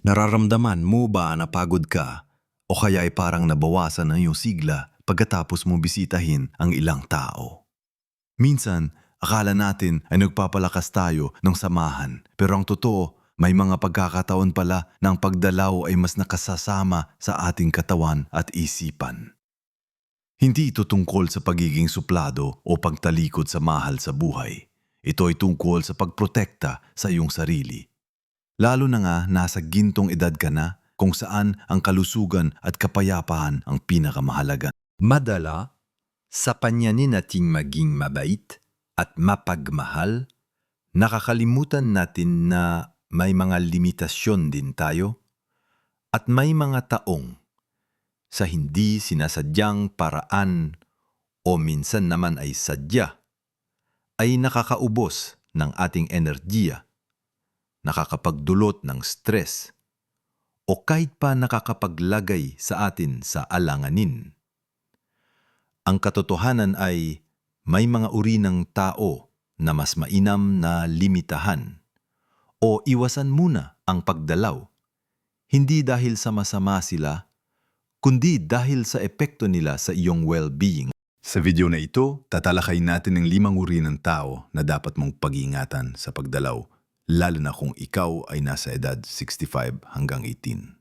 Nararamdaman mo ba na pagod ka o kaya ay parang nabawasan ang iyong sigla pagkatapos mo bisitahin ang ilang tao? Minsan, akala natin ay nagpapalakas tayo ng samahan pero ang totoo, may mga pagkakataon pala na ang pagdalaw ay mas nakasasama sa ating katawan at isipan. Hindi ito tungkol sa pagiging suplado o pagtalikod sa mahal sa buhay. Ito ay tungkol sa pagprotekta sa iyong sarili. Lalo na nga nasa gintong edad ka na kung saan ang kalusugan at kapayapaan ang pinakamahalaga. Madala, sa panyanin nating maging mabait at mapagmahal, nakakalimutan natin na may mga limitasyon din tayo at may mga taong sa hindi sinasadyang paraan o minsan naman ay sadya ay nakakaubos ng ating enerhiya, nakakapagdulot ng stress, o kahit pa nakakapaglagay sa atin sa alanganin. Ang katotohanan ay may mga uri ng tao na mas mainam na limitahan o iwasan muna ang pagdalaw. Hindi dahil sa masama sila, kundi dahil sa epekto nila sa iyong well-being. Sa video na ito, tatalakayin natin ang limang uri ng tao na dapat mong pag-iingatan sa pagdalaw, lalo na kung ikaw ay nasa edad 65 hanggang 18.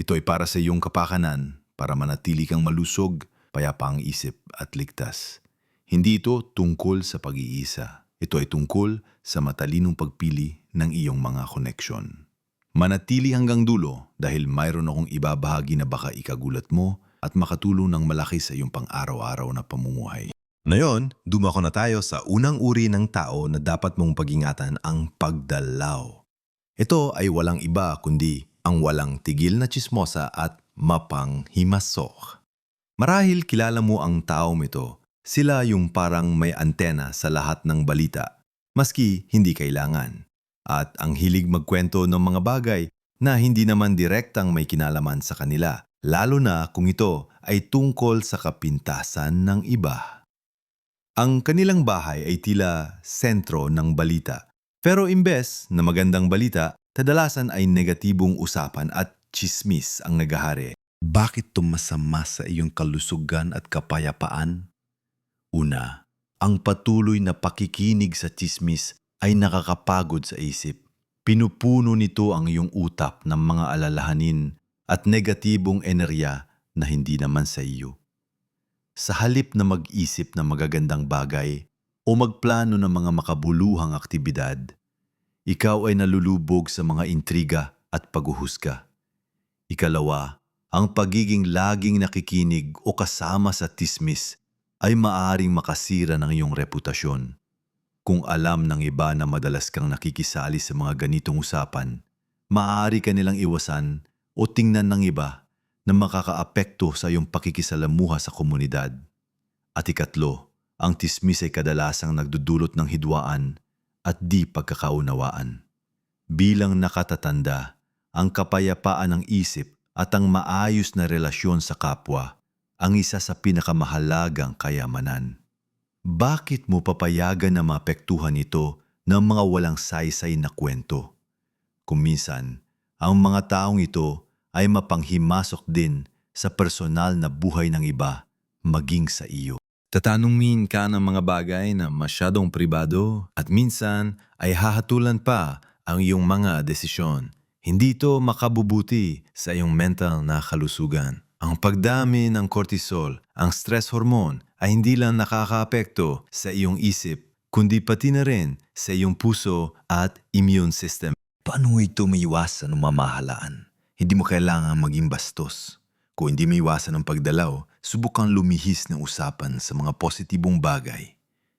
Ito ay para sa iyong kapakanan, para manatili kang malusog, payapa ang isip at ligtas. Hindi ito tungkol sa pag-iisa. Ito ay tungkol sa matalinong pagpili ng iyong mga koneksyon. Manatili hanggang dulo dahil mayroon akong ibabahagi na baka ikagulat mo at makatulong ng malaki sa iyong pang-araw-araw na pamumuhay. Ngayon, dumako na tayo sa unang uri ng tao na dapat mong pag-ingatan ang pagdalaw. Ito ay walang iba kundi ang walang tigil na chismosa at mapanghimasok. Marahil kilala mo ang taong ito. Sila yung parang may antena sa lahat ng balita, maski hindi kailangan. At ang hilig magkwento ng mga bagay na hindi naman direktang may kinalaman sa kanila, lalo na kung ito ay tungkol sa kapintasan ng iba. Ang kanilang bahay ay tila sentro ng balita. Pero imbes na magandang balita, kadalasan ay negatibong usapan at chismis ang nagahari. Bakit tumasama sa iyong kalusugan at kapayapaan? Una, ang patuloy na pakikinig sa chismis ay nakakapagod sa isip. Pinupuno nito ang iyong utap ng mga alalahanin at negatibong enerya na hindi naman sa iyo. Sa halip na mag-isip ng magagandang bagay o magplano ng mga makabuluhang aktibidad, ikaw ay nalulubog sa mga intriga at paghuhusga. Ikalawa, ang pagiging laging nakikinig o kasama sa tismis ay maaring makasira ng iyong reputasyon. Kung alam ng iba na madalas kang nakikisali sa mga ganitong usapan, maaari ka nilang iwasan o tingnan ng iba na makakaapekto sa iyong pakikisalamuha sa komunidad. At ikatlo, ang tismis ay kadalasang nagdudulot ng hidwaan at di pagkakaunawaan. Bilang nakatatanda, ang kapayapaan ng isip at ang maayos na relasyon sa kapwa ang isa sa pinakamahalagang kayamanan. Bakit mo papayagan na maapektuhan ito ng mga walang saysay na kwento? Kung minsan, ang mga taong ito ay mapanghimasok din sa personal na buhay ng iba, maging sa iyo. Tatanungin ka ng mga bagay na masyadong pribado at minsan ay hahatulan pa ang iyong mga desisyon. Hindi ito makabubuti sa iyong mental na kalusugan. Ang pagdami ng cortisol, ang stress hormone, ay hindi lang nakakaapekto sa iyong isip, kundi pati na rin sa iyong puso at immune system. Paano ito maiwasan o mamahalaan? Hindi mo kailangan maging bastos. Kung hindi maiwasan ang pagdalaw, subukang lumihis ng usapan sa mga positibong bagay.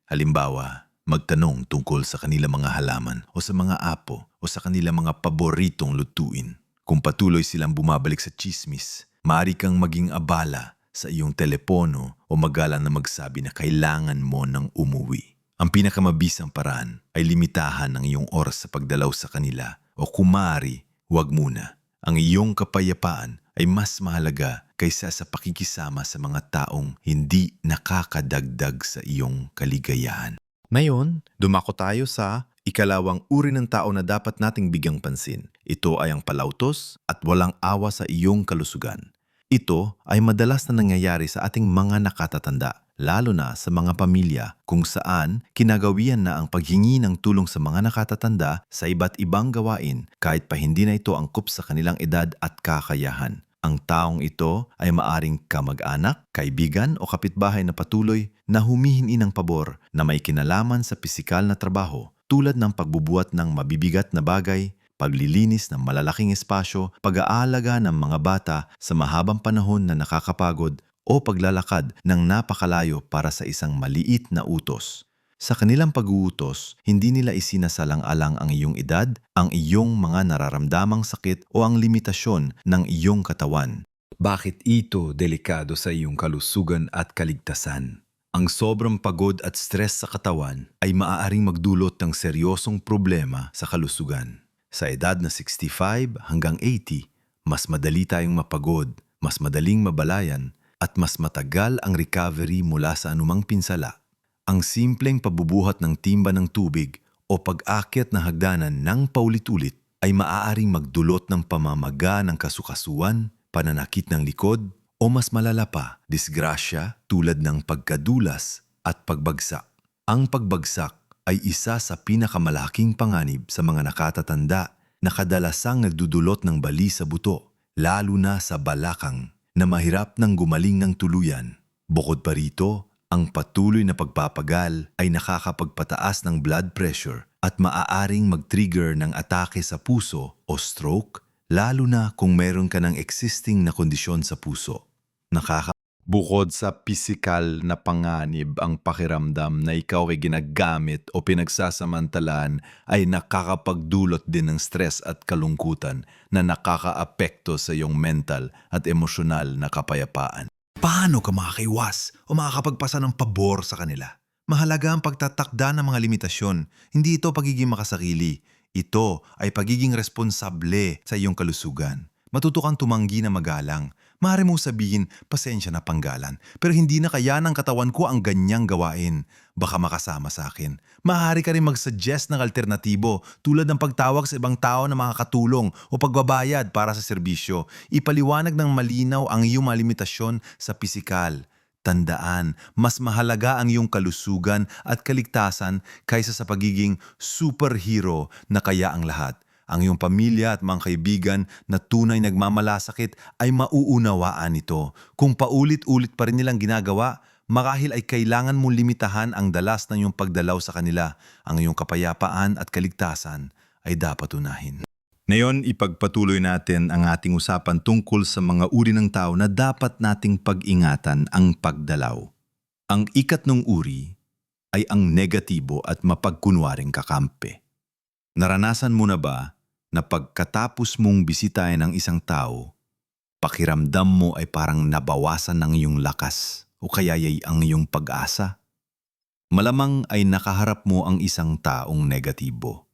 Halimbawa, magtanong tungkol sa kanilang mga halaman o sa mga apo o sa kanilang mga paboritong lutuin. Kung patuloy silang bumabalik sa chismis, maaari kang maging abala sa iyong telepono o magalang na magsabi na kailangan mo ng umuwi. Ang pinakamabisang paraan ay limitahan ang iyong oras sa pagdalaw sa kanila o kumari, huwag muna. Ang iyong kapayapaan ay mas mahalaga kaysa sa pakikisama sa mga taong hindi nakakadagdag sa iyong kaligayahan. Ngayon, dumako tayo sa ikalawang uri ng tao na dapat nating bigyang pansin. Ito ay ang palautos at walang awa sa iyong kalusugan. Ito ay madalas na nangyayari sa ating mga nakatatanda, lalo na sa mga pamilya kung saan kinagawian na ang paghingi ng tulong sa mga nakatatanda sa iba't ibang gawain kahit pa hindi na ito angkop sa kanilang edad at kakayahan. Ang taong ito ay maaring kamag-anak, kaibigan o kapitbahay na patuloy na humihingi ng pabor na may kinalaman sa pisikal na trabaho tulad ng pagbubuhat ng mabibigat na bagay, paglilinis ng malalaking espasyo, pag-aalaga ng mga bata sa mahabang panahon na nakakapagod o paglalakad ng napakalayo para sa isang maliit na utos. Sa kanilang pag-uutos, hindi nila isinasalang-alang ang iyong edad, ang iyong mga nararamdamang sakit o ang limitasyon ng iyong katawan. Bakit ito delikado sa iyong kalusugan at kaligtasan? Ang sobrang pagod at stress sa katawan ay maaaring magdulot ng seryosong problema sa kalusugan. Sa edad na 65 hanggang 80, mas madali tayong mapagod, mas madaling mabalayan, at mas matagal ang recovery mula sa anumang pinsala. Ang simpleng pabubuhat ng timba ng tubig o pag-akyat na hagdanan ng paulit-ulit ay maaaring magdulot ng pamamaga ng kasukasuan, pananakit ng likod, o mas malala pa, disgrasya tulad ng pagkadulas at pagbagsak. Ang pagbagsak ay isa sa pinakamalaking panganib sa mga nakatatanda na kadalasang nagdudulot ng bali sa buto, lalo na sa balakang, na mahirap nang gumaling ng tuluyan. Bukod pa rito, ang patuloy na pagpapagal ay nakakapagpataas ng blood pressure at maaaring mag-trigger ng atake sa puso o stroke, lalo na kung meron ka ng existing na kondisyon sa puso. Nakaka Bukod sa pisikal na panganib, ang pakiramdam na ikaw ay ginagamit o pinagsasamantalaan ay nakakapagdulot din ng stress at kalungkutan na nakakaapekto sa iyong mental at emosyonal na kapayapaan. Paano ka makakaiwas o makakapagpasa ng pabor sa kanila? Mahalaga ang pagtatakda ng mga limitasyon. Hindi ito pagiging makasarili. Ito ay pagiging responsable sa iyong kalusugan. Matuto kang tumanggi na magalang. Maaari mo sabihin, pasensya na panggalan, pero hindi na kaya ng katawan ko ang ganyang gawain. Baka makasama sa akin. Maaari ka rin mag-suggest ng alternatibo tulad ng pagtawag sa ibang tao na makakatulong o pagbabayad para sa serbisyo. Ipaliwanag ng malinaw ang iyong mga limitasyon sa pisikal. Tandaan, mas mahalaga ang iyong kalusugan at kaligtasan kaysa sa pagiging superhero na kaya ang lahat. Ang iyong pamilya at mga kaibigan na tunay nagmamalasakit ay mauunawaan ito. Kung paulit-ulit pa rin nilang ginagawa, marahil ay kailangan mong limitahan ang dalas ng iyong pagdalaw sa kanila. Ang iyong kapayapaan at kaligtasan ay dapat unahin. Ngayon, ipagpatuloy natin ang ating usapan tungkol sa mga uri ng tao na dapat nating pag-ingatan ang pagdalaw. Ang ikatlong uri ay ang negatibo at mapagkunwaring kakampi. Naranasan mo na ba na pagkatapos mong bisitahin ang isang tao, pakiramdam mo ay parang nabawasan ng iyong lakas o kaya ay ang iyong pag-asa? Malamang ay nakaharap mo ang isang taong negatibo.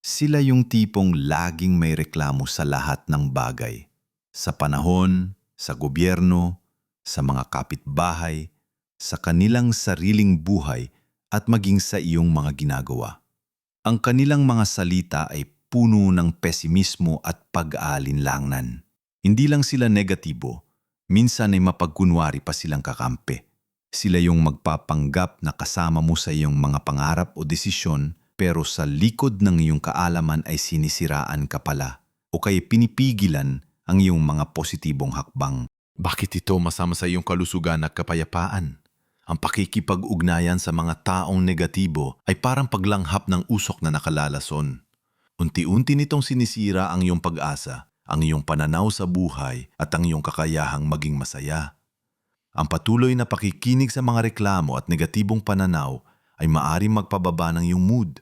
Sila yung tipong laging may reklamo sa lahat ng bagay. Sa panahon, sa gobyerno, sa mga kapitbahay, sa kanilang sariling buhay at maging sa iyong mga ginagawa. Ang kanilang mga salita ay puno ng pesimismo at pag-aalinlangan. Hindi lang sila negatibo, minsan ay mapagkunwari pa silang kakampi. Sila yung magpapanggap na kasama mo sa iyong mga pangarap o desisyon pero sa likod ng iyong kaalaman ay sinisiraan ka pala o kaya pinipigilan ang iyong mga positibong hakbang. Bakit ito masama sa iyong kalusugan at kapayapaan? Ang pakikipag-ugnayan sa mga taong negatibo ay parang paglanghap ng usok na nakalalason. Unti-unti nitong sinisira ang iyong pag-asa, ang iyong pananaw sa buhay at ang iyong kakayahang maging masaya. Ang patuloy na pakikinig sa mga reklamo at negatibong pananaw ay maaring magpababa ng iyong mood,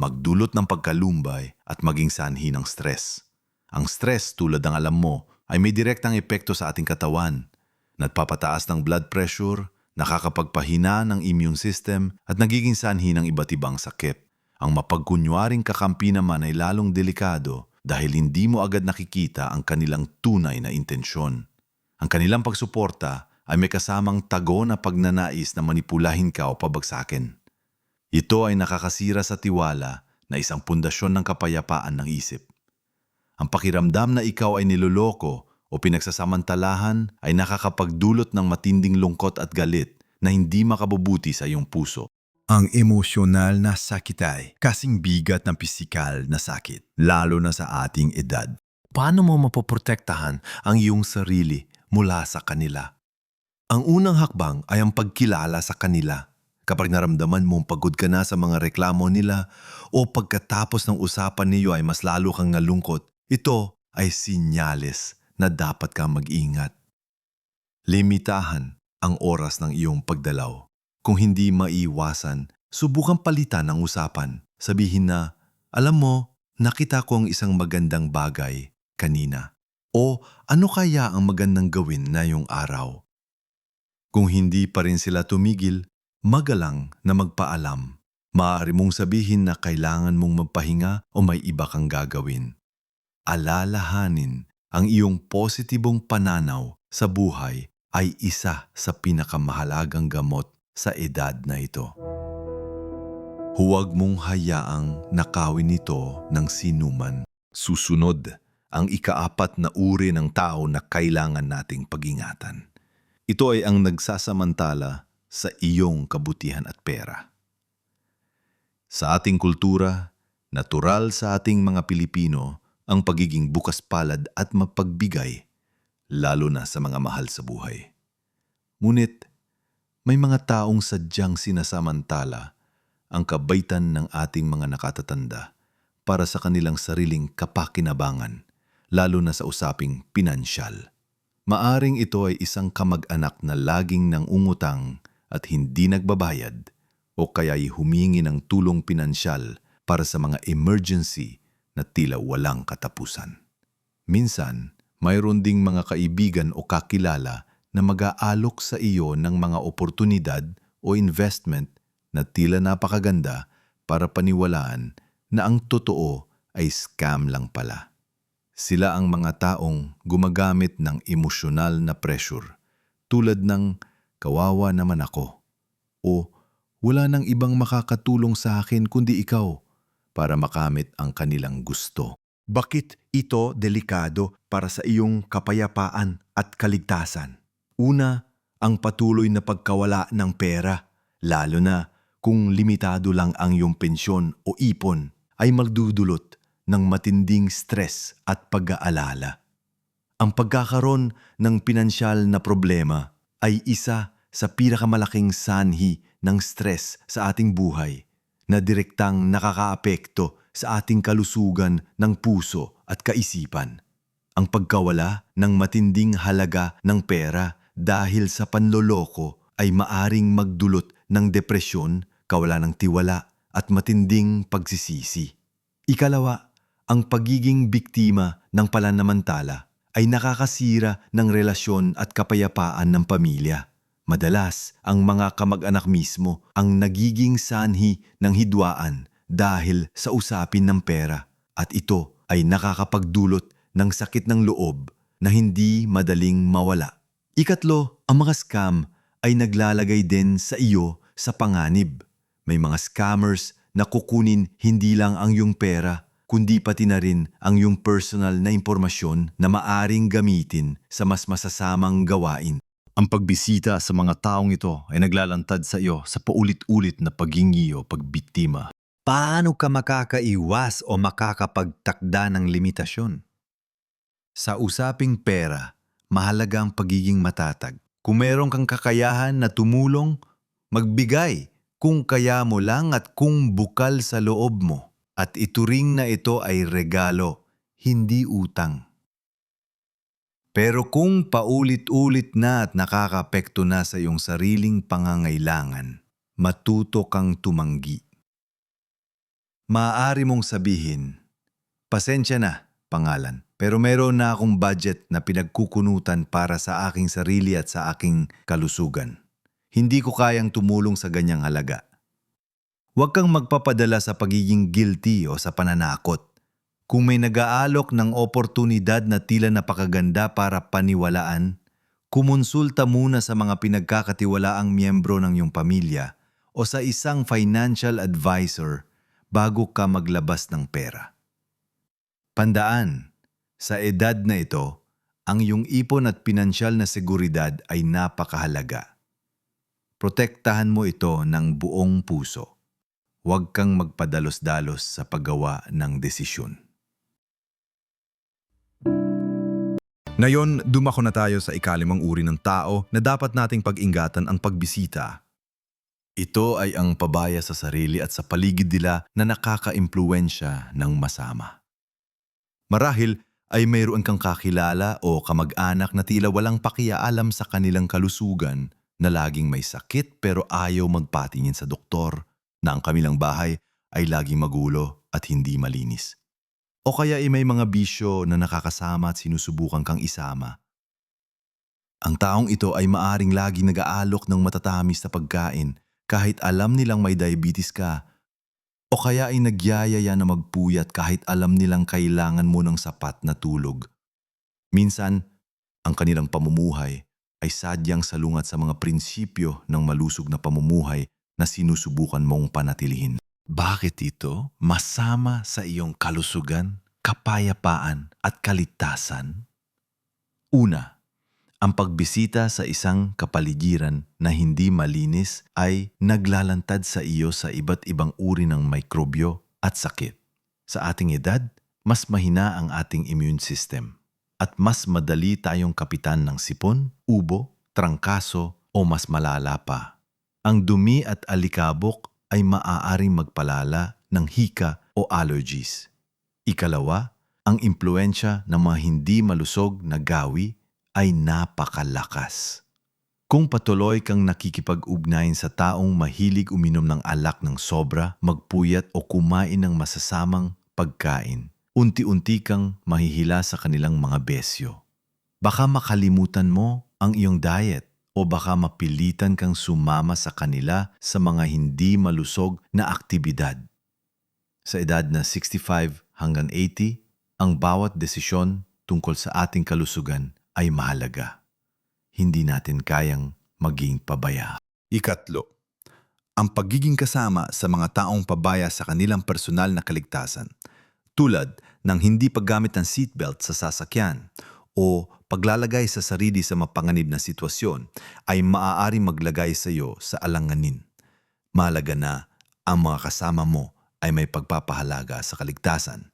magdulot ng pagkalumbay at maging sanhi ng stress. Ang stress tulad ng alam mo ay may direktang epekto sa ating katawan. Nagpapataas ng blood pressure, nakakapagpahina ng immune system at nagiging sanhi ng iba't ibang sakit. Ang mapagkunwaring kakampi naman ay lalong delikado dahil hindi mo agad nakikita ang kanilang tunay na intensyon. Ang kanilang pagsuporta ay may kasamang tago na pagnanais na manipulahin ka o pabagsakin. Ito ay nakakasira sa tiwala na isang pundasyon ng kapayapaan ng isip. Ang pakiramdam na ikaw ay niloloko o pinagsasamantalahan ay nakakapagdulot ng matinding lungkot at galit na hindi makabubuti sa iyong puso. Ang emosyonal na sakit ay kasing bigat ng pisikal na sakit, lalo na sa ating edad. Paano mo mapoprotektahan ang iyong sarili mula sa kanila? Ang unang hakbang ay ang pagkilala sa kanila. Kapag naramdaman mong pagod ka na sa mga reklamo nila o pagkatapos ng usapan niyo ay mas lalo kang nalungkot, ito ay sinyales na dapat kang mag-ingat. Limitahan ang oras ng iyong pagdalaw. Kung hindi maiwasan, subukan palitan ang usapan. Sabihin na, alam mo, nakita ko ang isang magandang bagay kanina. O ano kaya ang magandang gawin na yung araw? Kung hindi pa rin sila tumigil, magalang na magpaalam. Maaari mong sabihin na kailangan mong magpahinga o may iba kang gagawin. Alalahanin ang iyong positibong pananaw sa buhay ay isa sa pinakamahalagang gamot sa edad na ito. Huwag mong hayaang nakawin ito ng sinuman. Susunod ang ikaapat na uri ng tao na kailangan nating pag-ingatan. Ito ay ang nagsasamantala sa iyong kabutihan at pera. Sa ating kultura, natural sa ating mga Pilipino ang pagiging bukas palad at mapagbigay, lalo na sa mga mahal sa buhay. Ngunit, may mga taong sadyang sinasamantala ang kabaitan ng ating mga nakatatanda para sa kanilang sariling kapakinabangan, lalo na sa usaping pinansyal. Maaring ito ay isang kamag-anak na laging nang umutang at hindi nagbabayad o kaya'y humingi ng tulong pinansyal para sa mga emergency na tila walang katapusan. Minsan, mayroon ding mga kaibigan o kakilala na mag-aalok sa iyo ng mga oportunidad o investment na tila napakaganda para paniwalaan na ang totoo ay scam lang pala. Sila ang mga taong gumagamit ng emosyonal na pressure tulad ng kawawa naman ako o wala nang ibang makakatulong sa akin kundi ikaw para makamit ang kanilang gusto. Bakit ito delikado para sa iyong kapayapaan at kaligtasan? Una, ang patuloy na pagkawala ng pera, lalo na kung limitado lang ang iyong pensyon o ipon, ay magdudulot ng matinding stress at pag-aalala. Ang pagkakaroon ng pinansyal na problema ay isa sa pinakamalaking sanhi ng stress sa ating buhay na direktang nakakaapekto sa ating kalusugan ng puso at kaisipan. Ang pagkawala ng matinding halaga ng pera dahil sa panloloko ay maaring magdulot ng depresyon, kawala ng tiwala at matinding pagsisisi. Ikalawa, ang pagiging biktima ng palanamantala ay nakakasira ng relasyon at kapayapaan ng pamilya. Madalas, ang mga kamag-anak mismo ang nagiging sanhi ng hidwaan dahil sa usapin ng pera at ito ay nakakapagdulot ng sakit ng loob na hindi madaling mawala. Ikatlo, ang mga scam ay naglalagay din sa iyo sa panganib. May mga scammers na kukunin hindi lang ang iyong pera, kundi pati na rin ang iyong personal na impormasyon na maaring gamitin sa mas masasamang gawain. Ang pagbisita sa mga taong ito ay naglalantad sa iyo sa paulit-ulit na pagingi o pagbiktima. Paano ka makakaiwas o makakapagtakda ng limitasyon? Sa usaping pera, mahalaga ang pagiging matatag. Kung meron kang kakayahan na tumulong, magbigay kung kaya mo lang at kung bukal sa loob mo. At ituring na ito ay regalo, hindi utang. Pero kung paulit-ulit na at nakakapekto na sa iyong sariling pangangailangan, matuto kang tumanggi. Maaari mong sabihin, pasensya na, pangalan, pero meron na akong budget na pinagkukunutan para sa aking sarili at sa aking kalusugan. Hindi ko kayang tumulong sa ganyang halaga. Huwag kang magpapadala sa pagiging guilty o sa pananakot. Kung may nag-aalok ng oportunidad na tila napakaganda para paniwalaan, kumonsulta muna sa mga pinagkakatiwalaang miyembro ng iyong pamilya o sa isang financial advisor bago ka maglabas ng pera. Pandaan, Sa edad na ito, ang iyong ipon at pinansyal na seguridad ay napakahalaga. Protektahan mo ito ng buong puso. Huwag kang magpadalos-dalos sa paggawa ng desisyon. Ngayon, dumako na tayo sa ikalimang uri ng tao na dapat nating pag-ingatan ang pagbisita. Ito ay ang pabaya sa sarili at sa paligid nila na nakaka-impluensya ng masama. Marahil ay mayroon kang kakilala o kamag-anak na tila walang pakiaalam sa kanilang kalusugan na laging may sakit pero ayaw magpatingin sa doktor na ang kamilang bahay ay laging magulo at hindi malinis. O kaya ay may mga bisyo na nakakasama at sinusubukan kang isama. Ang taong ito ay maaring laging nag-aalok ng matatamis na pagkain kahit alam nilang may diabetes ka. O kaya ay nagyayaya na magpuyat kahit alam nilang kailangan mo ng sapat na tulog. Minsan, ang kanilang pamumuhay ay sadyang salungat sa mga prinsipyo ng malusog na pamumuhay na sinusubukan mong panatilihin. Bakit ito masama sa iyong kalusugan, kapayapaan at kaligtasan? Una, ang pagbisita sa isang kapaligiran na hindi malinis ay naglalantad sa iyo sa iba't ibang uri ng mikrobyo at sakit. Sa ating edad, mas mahina ang ating immune system at mas madali tayong kapitan ng sipon, ubo, trangkaso o mas malala pa. Ang dumi at alikabok ay maaaring magpalala ng hika o allergies. Ikalawa, ang impluensya ng mga hindi malusog na gawi ay napakalakas. Kung patuloy kang nakikipag-ugnayan sa taong mahilig uminom ng alak ng sobra, magpuyat o kumain ng masasamang pagkain, unti-unti kang mahihila sa kanilang mga besyo. Baka makalimutan mo ang iyong diet o baka mapilitan kang sumama sa kanila sa mga hindi malusog na aktibidad. Sa edad na 65 hanggang 80, ang bawat desisyon tungkol sa ating kalusugan ay mahalaga. Hindi natin kayang maging pabaya. Ikatlo, ang pagiging kasama sa mga taong pabaya sa kanilang personal na kaligtasan, tulad ng hindi paggamit ng seatbelt sa sasakyan o paglalagay sa sarili sa mapanganib na sitwasyon ay maaaring maglagay sa iyo sa alanganin. Malaga na ang mga kasama mo ay may pagpapahalaga sa kaligtasan.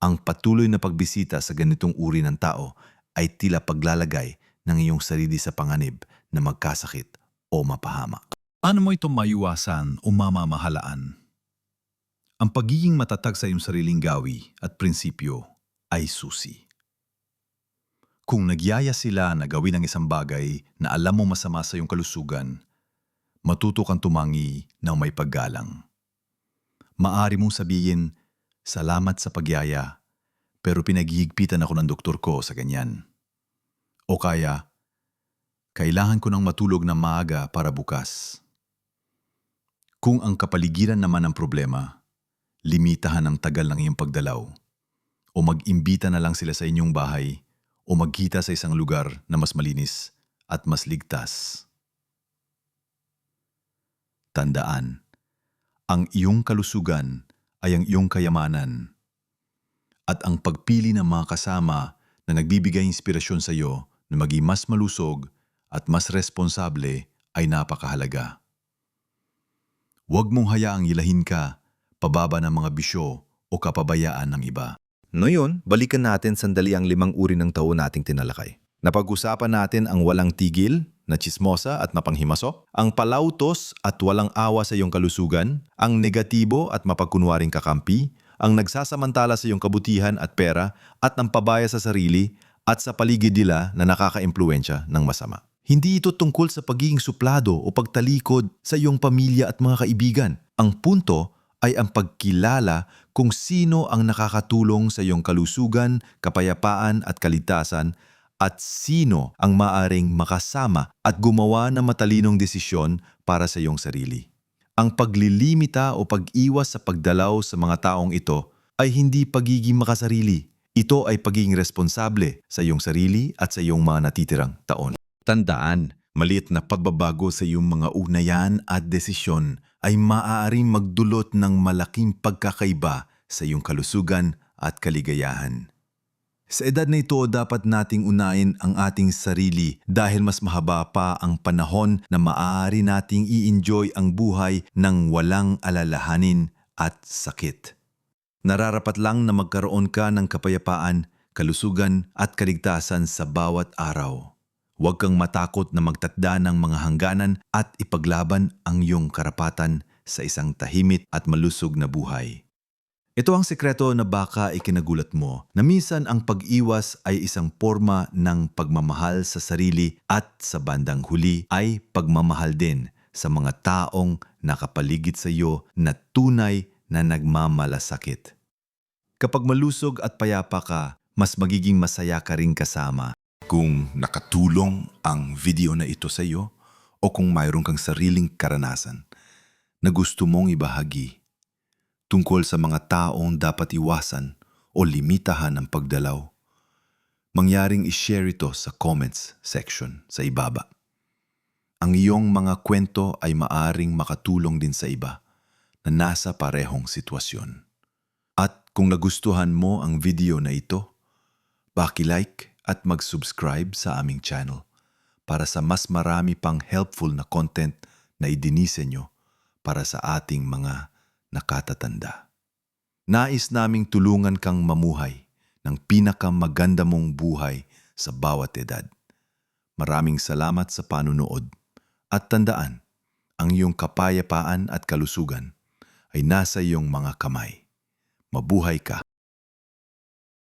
Ang patuloy na pagbisita sa ganitong uri ng tao ay tila paglalagay ng iyong sarili sa panganib na magkasakit o mapahamak. Paano mo ito maiwasan o mamamahalaan? Ang pagiging matatag sa iyong sariling gawi at prinsipyo ay susi. Kung nagyaya sila na gawin ang isang bagay na alam mo masama sa iyong kalusugan, matuto kang tumangi ng may paggalang. Maari mong sabihin, salamat sa pagyaya, pero pinaghihigpitan ako ng doktor ko sa ganyan. O kaya, kailangan ko ng matulog na maaga para bukas. Kung ang kapaligiran naman ang problema, limitahan ang tagal ng iyong pagdalaw o mag-imbita na lang sila sa inyong bahay o magkita sa isang lugar na mas malinis at mas ligtas. Tandaan, ang iyong kalusugan ay ang iyong kayamanan at ang pagpili ng mga kasama na nagbibigay inspirasyon sa iyo na maging mas malusog at mas responsable ay napakahalaga. Huwag mong hayaang ilahin ka pababa ng mga bisyo o kapabayaan ng iba. Ngayon, balikan natin sandali ang limang uri ng tao nating tinalakay. Napag-usapan natin ang walang tigil, na chismosa at mapanghimaso, ang palautos at walang awa sa iyong kalusugan, ang negatibo at mapagkunwaring kakampi, ang nagsasamantala sa iyong kabutihan at pera, at ang pabaya sa sarili at sa paligid nila na nakaka-impluensya ng masama. Hindi ito tungkol sa pagiging suplado o pagtalikod sa iyong pamilya at mga kaibigan. Ang punto ay ang pagkilala kung sino ang nakakatulong sa iyong kalusugan, kapayapaan at kaligtasan at sino ang maaring makasama at gumawa ng matalinong desisyon para sa iyong sarili. Ang paglilimita o pag-iwas sa pagdalaw sa mga taong ito ay hindi pagiging makasarili. Ito ay pagiging responsable sa iyong sarili at sa iyong mga natitirang taon. Tandaan, maliit na pagbabago sa iyong mga unayan at desisyon ay maaaring magdulot ng malaking pagkakaiba sa iyong kalusugan at kaligayahan. Sa edad na ito, dapat nating unain ang ating sarili dahil mas mahaba pa ang panahon na maaari nating i-enjoy ang buhay ng walang alalahanin at sakit. Nararapat lang na magkaroon ka ng kapayapaan, kalusugan at kaligtasan sa bawat araw. Huwag kang matakot na magtatda ng mga hangganan at ipaglaban ang iyong karapatan sa isang tahimik at malusog na buhay. Ito ang sekreto na baka ikinagulat mo na minsan ang pag-iwas ay isang forma ng pagmamahal sa sarili at sa bandang huli ay pagmamahal din sa mga taong nakapaligid sa iyo na tunay na nagmamalasakit. Kapag malusog at payapa ka, mas magiging masaya ka ring kasama. Kung nakatulong ang video na ito sa iyo o kung mayroon kang sariling karanasan na gusto mong ibahagi tungkol sa mga taong dapat iwasan o limitahan ang pagdalaw, mangyaring ishare ito sa comments section sa ibaba. Ang iyong mga kwento ay maaring makatulong din sa iba na nasa parehong sitwasyon. At kung nagustuhan mo ang video na ito, paki-like at mag-subscribe sa aming channel para sa mas marami pang helpful na content na idinise nyo para sa ating mga nakatatanda. Nais naming tulungan kang mamuhay ng pinakamaganda mong buhay sa bawat edad. Maraming salamat sa panunood at tandaan, ang iyong kapayapaan at kalusugan ay nasa iyong mga kamay. Mabuhay ka!